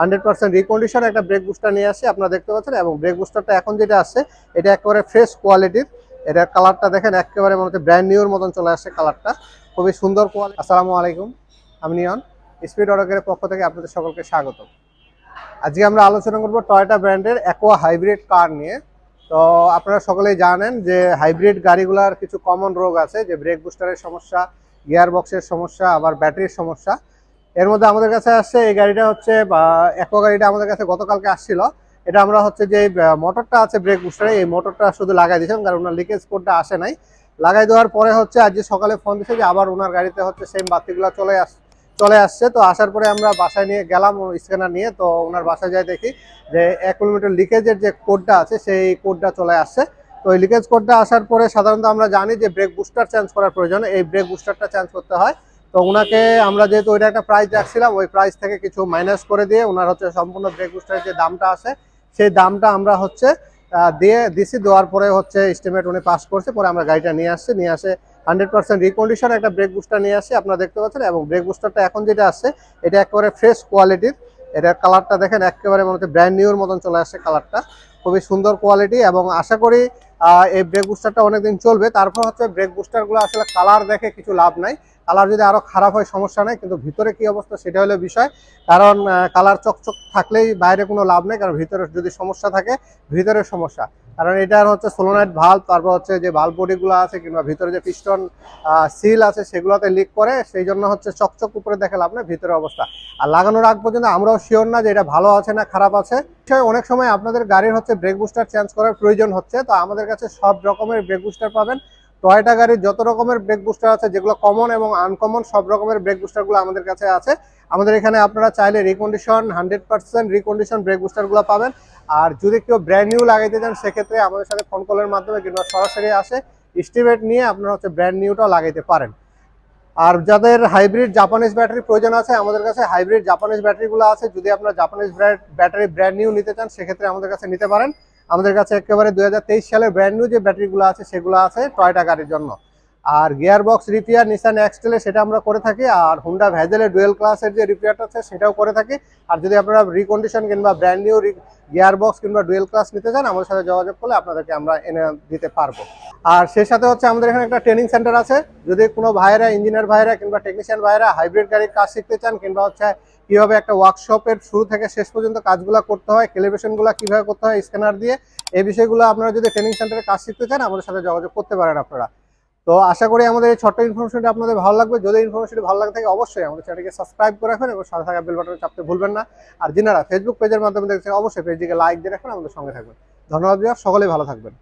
Hundred percent recondition একটা brake booster নিয়ে আসি, আপনারা দেখতে পাচ্ছেন, এবং ব্রেক বুস্টারটা এখন যেটা আসছে এটা একেবারে ফ্রেশ কোয়ালিটির এটার কালারটা দেখেন একেবারে মনে হচ্ছে ব্র্যান্ড নিউর মতন চলে আসছে কালারটা খুবই সুন্দর কোয়ালিটি আসসালামু আলাইকুম, আমি নিয়ন। স্পিড অর্ডারের পক্ষ থেকে আপনাদের সকলকে স্বাগত। আজকে আমরা আলোচনা করব টয়োটা ব্র্যান্ডের অ্যাকোয়া হাইব্রিড কার নিয়ে। তো আপনারা সকলেই জানেন যে হাইব্রিড গাড়িগুলার কিছু কমন রোগ আছে, যে ব্রেক বুস্টারের সমস্যা গিয়ার বক্সের সমস্যা, আবার ব্যাটারির সমস্যা। এর মধ্যে আমাদের কাছে আসছে এই গাড়িটা হচ্ছে অ্যাকোয়া গাড়িটা আমাদের কাছে গতকালকে আসছিল। এটা আমরা হচ্ছে যে মোটরটা আছে ব্রেক বুস্টারে এই মোটরটা শুধু লাগাই দিয়েছিলাম, কারণ ওনার লিকেজ কোডটা আসে নাই। লাগাই দেওয়ার পরে হচ্ছে আজকে সকালে ফোন দিচ্ছে যে আবার ওনার গাড়িতে হচ্ছে সেম বাতিগুলো চলে আস, চলে আসছে। তো আসার পরে আমরা বাসায় নিয়ে গেলাম স্ক্যানার নিয়ে, তো ওনার বাসায় যাই দেখি যে এক কিলোমিটার লিকেজের যে কোডটা আছে, সেই কোডটা চলে আসছে। তো এই লিকেজ কোডটা আসার পরে সাধারণত আমরা জানি যে ব্রেক বুস্টার চেঞ্জ করার প্রয়োজন। এই ব্রেক বুস্টারটা চেঞ্জ করতে হয়। তো ওনাকে আমরা যেহেতু ওইটা একটা প্রাইস রাখছিলাম, ওই প্রাইস থেকে কিছু মাইনাস করে দিয়ে ওনার হচ্ছে সম্পূর্ণ ব্রেক বুস্টারের যে দামটা আছে, সেই দামটা আমরা হচ্ছে দিয়ে দিছি, দেওয়ার পরে হচ্ছে এস্টিমেট উনি পাস করছে, পরে আমরা গাড়িটা নিয়ে আসছি, নিয়ে আসে হান্ড্রেড পার্সেন্ট রিকন্ডিশন একটা ব্রেক বুস্টার নিয়ে আসছি আপনারা দেখতে পাচ্ছেন, এবং ব্রেক বুস্টারটা এখন যেটা আসছে এটা একেবারে ফ্রেশ কোয়ালিটির এটার কালারটা দেখেন, একেবারে মনে হচ্ছে ব্র্যান্ড নিউর মতন চলে আসছে কালারটা খুবই সুন্দর কোয়ালিটি এবং আশা করি এই ব্রেক বুস্টারটা অনেকদিন চলবে। তারপর হচ্ছে ব্রেক বুস্টারগুলো আসলে কালার দেখে কিছু লাভ নাই। কালার যদি আরও খারাপ হয়, সমস্যা নাই। কিন্তু ভিতরে কি অবস্থা সেটা হলো বিষয়। কারণ কালার চকচক থাকলেই বাইরে কোনো লাভ নেই। কারণ ভিতরে যদি সমস্যা থাকে, ভিতরে সমস্যা। কারণ এটার হচ্ছে সোলোনাইট ভাল্ব তারপর হচ্ছে যে ভাল্ব বডিগুলো আছে কিংবা ভিতরে যে পিস্টন সিল আছে সেগুলোতে লিক করে, সেই জন্য হচ্ছে চকচক উপরে দেখে লাভ না ভিতরে অবস্থা। আর লাগানোর আগ পর্যন্ত আমরাও শিওর না যে এটা ভালো আছে না খারাপ আছে। অনেক সময় আপনাদের গাড়ির হচ্ছে ব্রেক বুস্টার চেঞ্জ করার প্রয়োজন হচ্ছে, তো আমাদের কাছে সব রকমের ব্রেক বুস্টার পাবেন। টয়টা গাড়ির যত রকমের ব্রেক বুস্টার আছে, যেগুলো কমন এবং আনকমন সব রকমের ব্রেক বুস্টারগুলো আমাদের কাছে আছে। আমাদের এখানে আপনারা চাইলে recondition hundred percent recondition brake বুস্টারগুলো পাবেন। আর যদি কেউ ব্র্যান্ড নিউ লাগাইতে চান, সেক্ষেত্রে আমাদের সাথে ফোন কলের মাধ্যমে কিংবা সরাসরি আসে এস্টিমেট নিয়ে আপনারা হচ্ছে ব্র্যান্ড নিউটাও লাগাইতে পারেন। আর যাদের হাইব্রিড জাপানিজ ব্যাটারি প্রয়োজন আছে, আমাদের কাছে হাইব্রিড জাপানিজ ব্যাটারিগুলো আছে। যদি আপনারা জাপানিজ ব্যাটারি ব্র্যান্ড নিউ নিতে চান, সেক্ষেত্রে আমাদের কাছে নিতে পারেন। আমাদের কাছে একেবারে দু হাজার তেইশ সালে ব্র্যান্ড নিউ যে ব্যাটারিগুলো আছে, সেগুলো আছে টয়টা গাড়ির জন্য। আর গিয়ার বক্স রিপেয়ার নিসান এক্সটেলে সেটা আমরা করে থাকি, আর হুন্ডা ভ্যাজেলে ডুয়েল ক্লাসের যে রিপেয়ারটা আছে, সেটাও করে থাকি। আর যদি আপনারা রিকন্ডিশন কিংবা ব্র্যান্ড নিউ গিয়ার বক্স কিংবা ডুয়েল ক্লাস নিতে চান, আমাদের সাথে যোগাযোগ করলে আপনাদেরকে আমরা এনে দিতে পারব। আর সেই সাথে হচ্ছে আমাদের এখানে একটা ট্রেনিং সেন্টার আছে। যদি কোনো ভাইরা ইঞ্জিনিয়ার ভাইরা কিংবা টেকনিশিয়ান ভাইরা হাইব্রিড গাড়ির কাজ শিখতে চান কিংবা হচ্ছে কীভাবে একটা ওয়ার্কশপের শুরু থেকে শেষ পর্যন্ত কাজগুলো করতে হয় ক্যালিব্রেশনগুলো কীভাবে করতে হয় স্ক্যানার দিয়ে, এই বিষয়গুলো আপনারা যদি ট্রেনিং সেন্টারে কাজ শিখতে চান, আমাদের সাথে যোগাযোগ করতে পারেন আপনারা। তো আশা করি আমাদের এই ছোট্ট ইনফরমেশনটা আপনাদের ভালো লাগবে। যদি ইনফরমেশনটি ভালো লাগে থাকে অবশ্যই আমাদের চ্যানেলকে সাবস্ক্রাইব করে রাখবেন এবং সাথে থাকা বেল বাটনে চাপতে ভুলবেন না। আর যিনারা ফেসবুক পেজের মাধ্যমে দেখছেন, অবশ্যই পেজটিকে লাইক দিয়ে রাখবেন, আমাদের সঙ্গে থাকবেন। ধন্যবাদ সকলেই ভালো থাকবেন।